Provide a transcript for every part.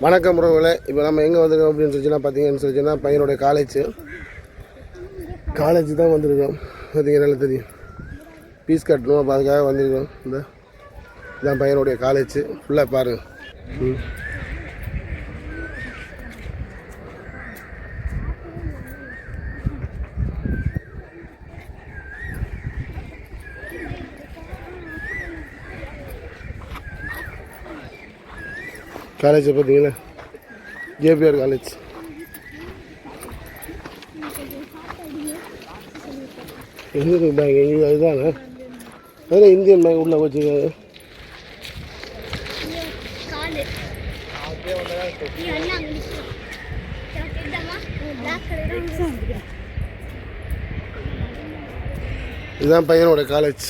வணக்கம் உறவுகளை. இப்போ நம்ம எங்கே வந்திருக்கோம் அப்படின்னு சொல்லிச்சுன்னா பார்த்தீங்கன்னு சொல்லிச்சுன்னா பையனுடைய காலேஜ் காலேஜ் தான் வந்திருக்கோம். பார்த்தீங்கன்னா தெரியும். ஃபீஸ் கட்டணும் அப்போ அதுக்காக வந்திருக்கோம். இந்த இதான் பையனுடைய காலேஜ் ஃபுல்லாக பாருங்கள் ம். காலேஜ் பார்த்தீங்கன்னா ஜேபிஆர் காலேஜ் இந்தியன் பேங்க் எங்கே அதுதானே? அதில் இந்தியன் பேங்க் உள்ளே வச்சுருக்காங்க. இதுதான் பையனோட காலேஜ்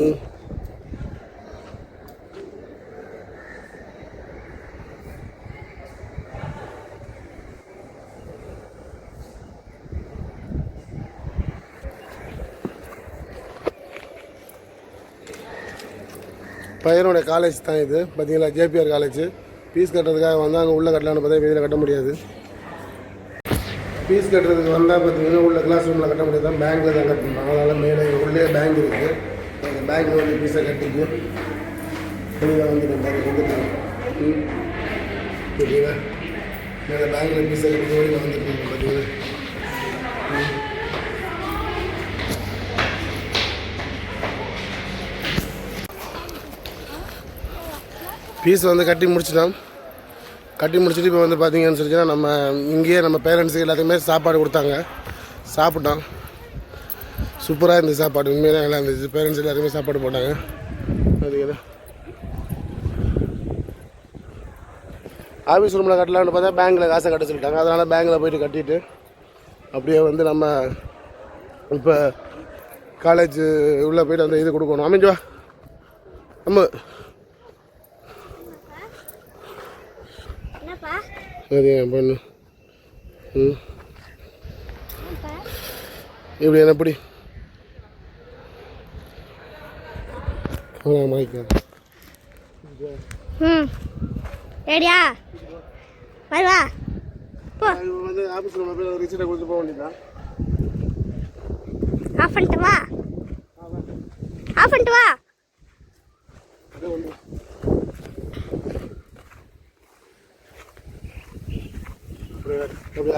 ம். பையனுடைய காலேஜ் தான் இது. பார்த்தீங்களா ஜேபிஆர் காலேஜ் ஃபீஸ் கட்டுறதுக்காக வந்தால் அங்கே உள்ளே கட்டலான்னு பார்த்தா வெளியில் கட்ட முடியாது. ஃபீஸ் கட்டுறதுக்கு வந்தால் பார்த்தீங்கன்னா உள்ள கிளாஸ் ரூமில் கட்ட முடியாது. தான் பேங்க்கில் தான் கட்டணும். அதனால் மேலே உள்ளே பேங்க் இருக்குது அந்த பேங்க்கில் வந்து ஃபீஸை கட்டிட்டு வெளியில் வந்து நம்ம கொடுத்துருக்கோம் ம் சரிங்களா மேலே பேங்க்கில் ஃபீஸை கட்டி வெளியில் வந்துருக்கோம் பார்த்தீங்கன்னா ஃபீஸ் வந்து கட்டி முடிச்சிட்டோம். கட்டி முடிச்சுட்டு இப்போ வந்து பார்த்தீங்கன்னு சொல்லிச்சுன்னா நம்ம இங்கேயே நம்ம பேரண்ட்ஸுக்கு எல்லாத்துக்குமே சாப்பாடு கொடுத்தாங்க. சாப்பிட்டோம். சூப்பராக இருந்துச்சு சாப்பாடு. உண்மையிலே நல்லா இருந்துச்சு பேரண்ட்ஸ் எல்லாருமே சாப்பாடு போட்டாங்க. பார்த்தீங்களா ஆஃபீஸ் ரூமில் கட்டலாம்னு பார்த்தா பேங்க்கில் காசை கட்ட சொல்லிட்டாங்க. அதனால் பேங்க்கில் போயிட்டு கட்டிட்டு அப்படியே வந்து நம்ம இப்போ காலேஜ் உள்ளே போயிட்டு அந்த இது கொடுக்கணும். அமைஞ்சுவா நம்ம அது என் பொண்ணு. ம். இப்படி என்ன பிடி? ம். ரெடியா வருவா போ. வந்து ஆஃபீஸில் போய் ரிசீட்டை கொடுத்து போக வேண்டியதான் ஆஃப் பண்ணிட்டு வா. ஆஃப் பண்ணிட்டு வா. எப்படி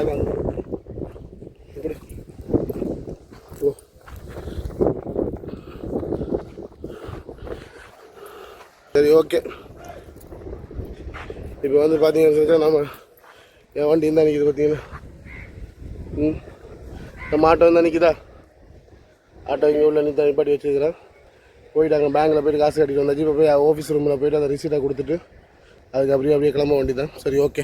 ஓ சரி ஓகே இப்போ வந்து பார்த்தீங்கன்னா நம்ம என் வண்டி இருந்தால் நிற்கிது பார்த்தீங்கன்னா ம். நம்ம ஆட்டோ இருந்தால் நிற்கிதா ஆட்டோ இங்கே உள்ள நிறுத்த நிப்பாட்டி வச்சுருக்கிறேன் போயிட்டு அங்கே பேங்க்கில் போயிட்டு காசு கட்டிட்டு வந்தாச்சு. இப்போ போய் ஆஃபீஸ் ரூமில் போயிட்டு அந்த ரிசீட்டை கொடுத்துட்டு அதுக்கு அப்படியே அப்படியே கிளம்ப வேண்டியதான் சரி ஓகே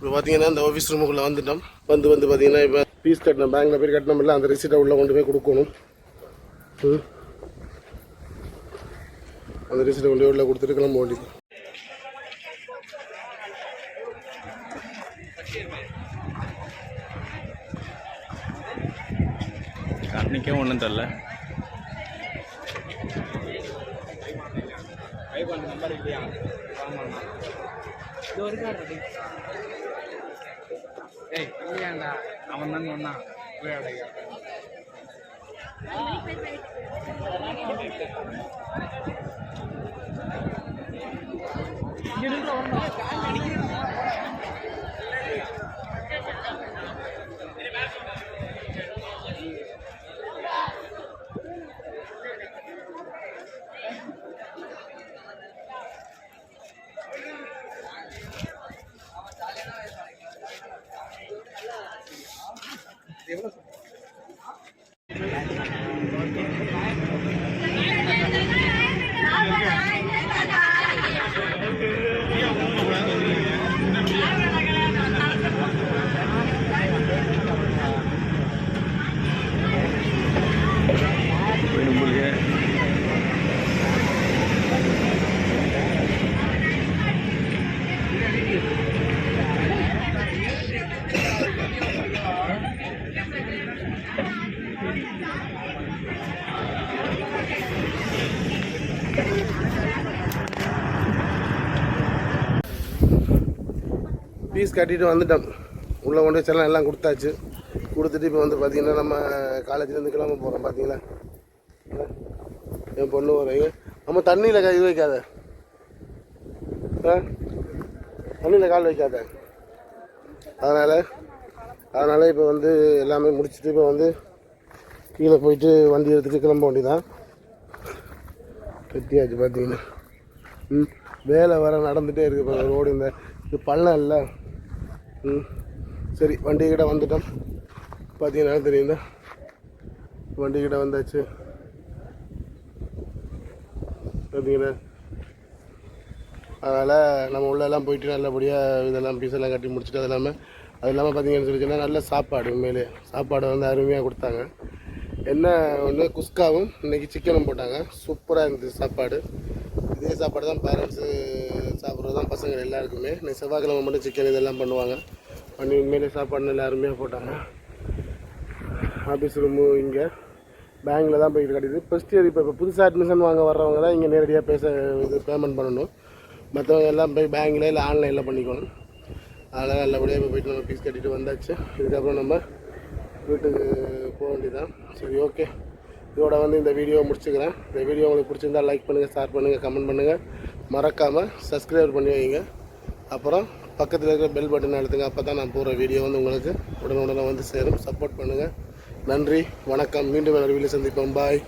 இப்போ பார்த்தீங்கன்னா இந்த ஆஃபீஸ் ரூமுக்குள்ளே வந்துட்டோம். வந்து வந்து பார்த்தீங்கன்னா இப்போ ஃபீஸ் கட்டணும் பேங்க்கில் போய் கட்டணும் இல்லை அந்த ரிசீட்டை உள்ளே கொண்டு போய் கொடுக்கணும். ம். அந்த ரிசீட்டை கொண்டு போய் உள்ளே கொடுத்துட்டு கிளம்ப வேண்டியது. கண்ணிக்கே ஒன்றும் தெரில. இருக்கும் அந்த நம்பர் இல்லையா ஆமாண்ணா இது வரைக்கும் ஏய் இல்லையாண்டா அவன் தான் சொன்னான். விளையாடுங்க Thank you. Dios. ஃபீஸ் கட்டிட்டு வந்துட்டோம். உள்ளே கொண்டு போய் செல்லாம் எல்லாம் கொடுத்தாச்சு. கொடுத்துட்டு இப்போ வந்து பார்த்தீங்கன்னா நம்ம காலேஜ்லேருந்து கிளம்ப போகிறோம் பார்த்தீங்களா என் பொண்ணு வரீங்க நம்ம தண்ணியில் கை வைக்காத. ஆ? தண்ணியில் கால் வைக்காத. அதனால் அதனால் இப்போ வந்து எல்லாமே முடிச்சுட்டு இப்போ வந்து கீழே போயிட்டு வண்டி எடுத்துகிட்டு கிளம்ப வேண்டியதான் கட்டியாச்சு பார்த்தீங்கன்னா ம் வேலை வர நடந்துகிட்டே இருக்குது இப்போ ரோடு இந்த இது பள்ளம் இல்லை. ம். சரி வண்டி கிட்ட வந்துட்டோம். பார்த்தீங்கன்னா தெரியுதா? வண்டி கிட்ட வந்தாச்சு. பார்த்தீங்கன்னா அதனால் நம்ம உள்ளெல்லாம் போயிட்டு நல்லபடியாக இதெல்லாம் பீஸெல்லாம் கட்டி முடிச்சுட்டு அது இல்லாமல் அது இல்லாமல் பார்த்தீங்கன்னு சொல்லிச்சுன்னா நல்ல சாப்பாடு உண்மையிலே. சாப்பாடு வந்து அருமையாக கொடுத்தாங்க. என்ன ஒன்று குஸ்காவும் இன்றைக்கி சிக்கனும் போட்டாங்க. சூப்பராக இருந்துச்சு சாப்பாடு. இதே சாப்பாடு தான் பேரண்ட்ஸு சாப்பிட்றது தான் பசங்க எல்லாருக்குமே. இன்னைக்கு செவ்வாய்க்கிழமை மட்டும் சிக்கன் இதெல்லாம் பண்ணுவாங்க. பண்ணி உண்மையிலே சாப்பாடு நல்லா அருமையாக போட்டாங்க. ஆஃபீஸ் ரூமு இங்கே. பேங்க்கில் தான் போய்கிட்டு கிடையாது ஃபஸ்ட் இயர் இப்போ இப்போ புதுசாக அட்மிஷன் வாங்க வர்றவங்க தான் இங்கே நேரடியாக பேச இது பேமெண்ட் பண்ணணும். மற்றவங்க எல்லாம் போய் பேங்கில் இல்லை ஆன்லைனில் பண்ணிக்கணும் அதெல்லாம் நல்லபடியாக இப்போ போயிட்டு நம்ம ஃபீஸ் கட்டிட்டு வந்தாச்சு. இதுக்கப்புறம் நம்ம வீட்டுக்கு போக வேண்டியதான் சரி ஓகே இதோட வந்து இந்த வீடியோ முடிச்சுக்கிறேன். இந்த வீடியோ உங்களுக்கு பிடிச்சிருந்தா லைக் பண்ணுங்கள் ஷேர் பண்ணுங்கள் கமெண்ட் பண்ணுங்கள் மறக்காமல் சப்ஸ்கிரைப் பண்ணி வைங்க. அப்புறம் பக்கத்தில் இருக்கிற பெல் பட்டன் அழுத்துங்க. அப்போ தான் நான் போகிற வீடியோ வந்து உங்களுக்கு உடனுடனே வந்து சேரும். சப்போர்ட் பண்ணுங்கள் நன்றி. வணக்கம். மீண்டும் வேறு வீடியோ சந்திப்போம். பாய்